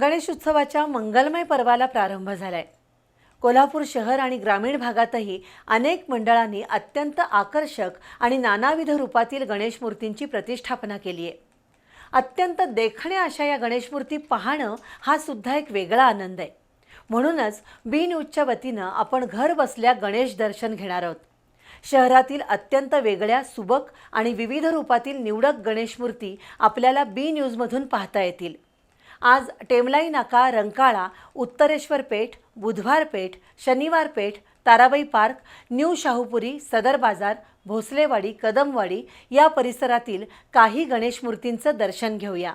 गणेश उत्सवाच्या मंगलमय पर्वाला प्रारंभ झालाय. कोल्हापूर शहर आणि ग्रामीण भागातही अनेक मंडळांनी अत्यंत आकर्षक आणि नानाविध रूपातील गणेश मूर्तींची प्रतिष्ठापना केली आहे. अत्यंत देखण्या अशा या गणेश मूर्ती पाहणं हा सुद्धा एक वेगळा आनंद आहे. म्हणूनच बी न्यूजच्या वतीनं आपण घर बसल्या गणेश दर्शन घेणार आहोत. शहरातील अत्यंत वेगळ्या सुबक आणि विविध रूपातील निवडक गणेश मूर्ती आपल्याला बी न्यूजमधून पाहता येतील. आज टेमलाई नाका रंकाळा उत्तरेश्वर पेठ बुधवार पेठ शनिवार पेठ ताराबाई पार्क न्यू शाहूपुरी सदर बाजार भोसलेवाडी कदमवाडी या परिसरातील काही गणेश मूर्तींचं दर्शन घेऊया.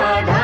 पढ़ा